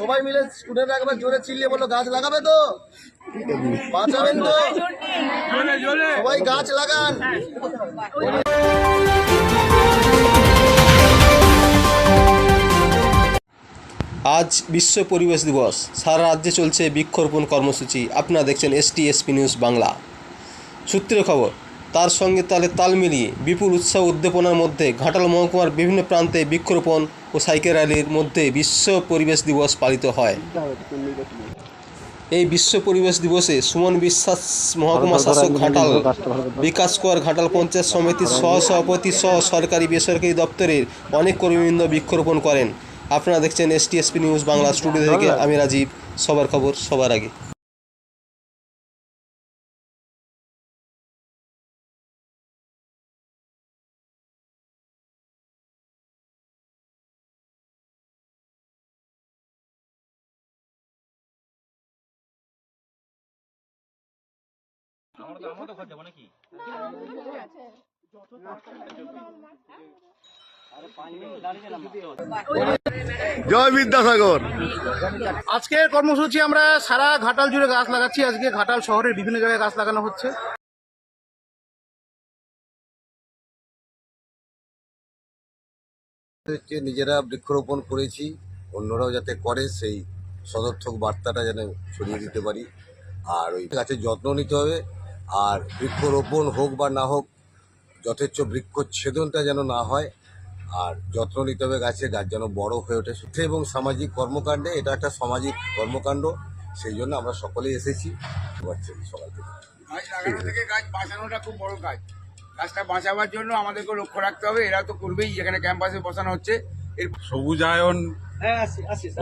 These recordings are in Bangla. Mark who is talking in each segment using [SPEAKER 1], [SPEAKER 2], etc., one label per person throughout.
[SPEAKER 1] সবাই মিলে স্টুডেন্ট একবার জোরে চিল্লিয়ে বলল, গাছ লাগাবে তো? বাঁচাবেন তো? সবাই গাছ লাগান।
[SPEAKER 2] আজ বিশ্ব পরিবেশ দিবস। সারা রাজ্যে চলছে বৃক্ষরোপণ কর্মসূচি। আপনারা দেখছেন এসটি, এসপি নিউজ বাংলা। সূত্রের খবর, তার সঙ্গে তালে তাল মিলিয়ে বিপুল উৎসাহ উদ্দীপনার মধ্যে ঘাটাল মহকুমার বিভিন্ন প্রান্তে বৃক্ষরোপণ ও সাইকেল র্যালির মধ্যে বিশ্ব পরিবেশ দিবস পালিত হয়। এই বিশ্ব পরিবেশ দিবসে সুমন বিশ্বাস মহকুমা শাসক ঘাটাল বিকাশ কর ঘাটাল পঞ্চায়েত সমিতির সহসভাপতি সহ সরকারি বেসরকারি দপ্তরের অনেক কর্মীবৃন্দ বৃক্ষরোপণ করেন। আপনারা দেখছেন এসটিএসপি নিউজ বাংলা স্টুডিও থেকে। আমি রাজীব সবার খবর সবার আগে।
[SPEAKER 1] জয় বিদ্যাসাগর।
[SPEAKER 3] আজকের কর্মসূচি আমরা সারা ঘাটাল জুড়ে গাছ লাগাচ্ছি। আজকে ঘাটাল শহরের বিভিন্ন জায়গায় গাছ লাগানো হচ্ছে।
[SPEAKER 1] হচ্ছে নিজেরা বৃক্ষরোপণ করেছি। অন্যরাও যাতে করে সেই সদর্থক বার্তাটা যেন ছড়িয়ে দিতে পারি। আর ওই গাছের যত্ন নিতে হবে। আর বৃক্ষরোপণ হোক বা না হোক যথেচ্ছ বৃক্ষচ্ছেদনটা যেন না হয় আর যত্ন নিতে হবে গাছে গাছ যেন বড় হয়ে ওঠে সুস্থ এবং সামাজিক কর্মকাণ্ডে এটা একটা সামাজিক কর্মকাণ্ড সেই জন্য আমরা সকলেই এসেছি। পাচ্ছেন সকাল থেকে।
[SPEAKER 4] গাছ থেকে গাছ বাঁচানোটা খুব বড় কাজ। গাছটা বাঁচাবার জন্য আমাদেরকে লক্ষ্য রাখতে হবে এরা তো করবেই যেখানে ক্যাম্পাসে বসানো হচ্ছে। এর
[SPEAKER 5] সবুজায়ন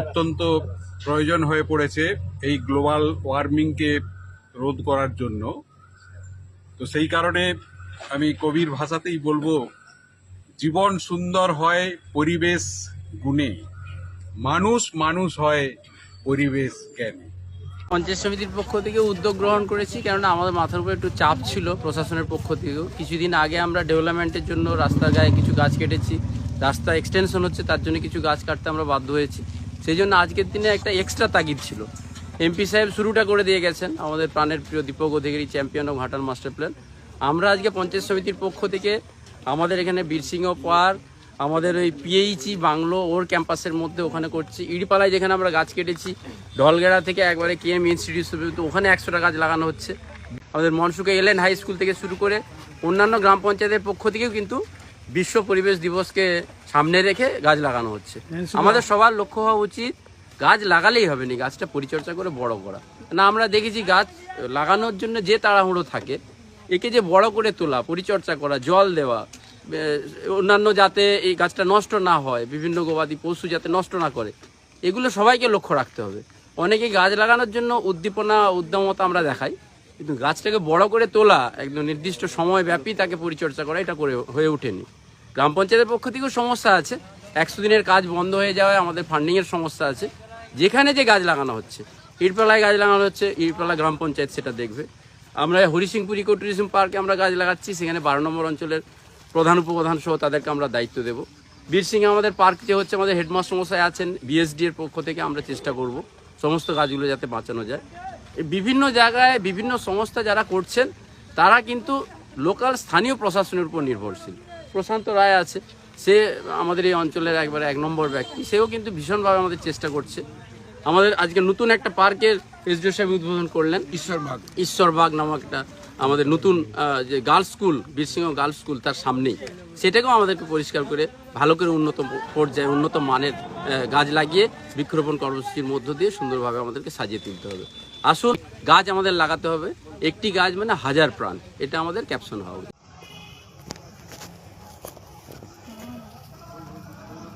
[SPEAKER 5] অত্যন্ত প্রয়োজন হয়ে পড়েছে এই গ্লোবাল ওয়ার্মিংকে রোধ করার জন্য। তো সেই কারণে আমি কবির ভাষাতেই বলব, জীবন সুন্দর হয় পরিবেশ গুণে। মানুষ মানুষ হয় পরিবেশ জ্ঞানে।
[SPEAKER 6] পঞ্চায়েত সমিতির পক্ষ থেকে উদ্যোগ গ্রহণ করেছি, কেননা আমাদের মাথার উপর একটু চাপ ছিল প্রশাসনের পক্ষ থেকেও। কিছুদিন আগে আমরা ডেভেলপমেন্টের জন্য রাস্তার গায়ে কিছু গাছ কেটেছি, রাস্তা এক্সটেনশন হচ্ছে, তার জন্য কিছু গাছ কাটতে আমরা বাধ্য হয়েছি। সেই জন্য আজকের দিনে একটা এক্সট্রা তাগিদ ছিল। এমপি সাহেব শুরুটা করে দিয়ে গেছেন আমাদের প্রাণের প্রিয় Dipak Adhikari champion of Ghatal master plan আমরা আজকে পঞ্চায়েত সমিতির পক্ষ থেকে আমাদের এখানে বীরসিংহ পার্ক আমাদের ওই পিএইচি বাংলো ওর ক্যাম্পাসের মধ্যে ওখানে করছি। ইড়িপালায় যেখানে আমরা গাছ কেটেছি ঢলগেড়া থেকে একবারে কে এম ইনস্টিটিউট পর্যন্ত ওখানে একশোটা গাছ লাগানো হচ্ছে। আমাদের মনসুকে এলেন হাই স্কুল থেকে শুরু করে অন্যান্য গ্রাম পঞ্চায়েতের পক্ষ থেকেও কিন্তু বিশ্ব পরিবেশ দিবসকে সামনে রেখে গাছ লাগানো হচ্ছে। আমাদের সবার লক্ষ্য হওয়া উচিত গাছ লাগালেই হবে না, গাছটা পরিচর্যা করে বড় করা। না, আমরা দেখেছি গাছ লাগানোর জন্য যে তাড়াহুড়ো থাকে, একে যে বড় করে তোলা, পরিচর্যা করা, জল দেওয়া অন্যান্য যাতে এই গাছটা নষ্ট না হয়, বিভিন্ন গবাদি পশু যাতে নষ্ট না করে, এগুলো সবাইকে লক্ষ্য রাখতে হবে। অনেকে গাছ লাগানোর জন্য উদ্দীপনা, উদ্যমতা আমরা দেখাই, কিন্তু গাছটাকে বড় করে তোলা একদম নির্দিষ্ট সময় ব্যাপী তাকে পরিচর্যা করা, এটা করে হয়ে ওঠেনি। গ্রাম পঞ্চায়েতের পক্ষ থেকেও সমস্যা আছে একশো দিনের কাজ বন্ধ হয়ে যাওয়ায় আমাদের ফান্ডিংয়ের সমস্যা আছে। যেখানে যে গাছ লাগানো হচ্ছে ইটপালায় গাছ লাগানো হচ্ছে ইরপালা গ্রাম পঞ্চায়েত সেটা দেখবে। আমরা হরিসিংপুর ইকো ট্যুরিজম পার্কে আমরা গাছ লাগাচ্ছি, সেখানে বারো নম্বর অঞ্চলের প্রধান উপপ্রধান সহ তাদেরকে আমরা দায়িত্ব দেব। বীরসিংহে আমাদের পার্ক যে হচ্ছে আমাদের হেডমাস্টার মশাই আছেন বিএসডি এর পক্ষ থেকে আমরা চেষ্টা করব সমস্ত গাছগুলো যাতে বাঁচানো যায়। বিভিন্ন জায়গায় বিভিন্ন সংস্থা যারা করছেন, তারা কিন্তু লোকাল স্থানীয় প্রশাসনের উপর নির্ভরশীল। প্রশান্ত রায় আছে সে আমাদের এই অঞ্চলের একবার এক নম্বর ব্যক্তি। সেও কিন্তু ভীষণভাবে আমাদের চেষ্টা করছে। আমাদের আজকে নতুন একটা পার্কের এসডিও সাহেব উদ্বোধন করলেন।
[SPEAKER 4] ঈশ্বরবাগ।
[SPEAKER 6] ঈশ্বরবাগ নামক একটা আমাদের নতুন যে girls school Birsingha girls school তার সামনেই। সেটাকেও আমাদেরকে পরিষ্কার করে ভালো করে উন্নত পর্যায়ে উন্নত মানের গাছ লাগিয়ে বৃক্ষরোপণ কর্মসূচির মধ্য দিয়ে সুন্দরভাবে আমাদেরকে সাজিয়ে তুলতে হবে। আসুন গাছ আমাদের লাগাতে হবে। একটি গাছ মানে হাজার প্রাণ। এটা আমাদের ক্যাপশন হওয়া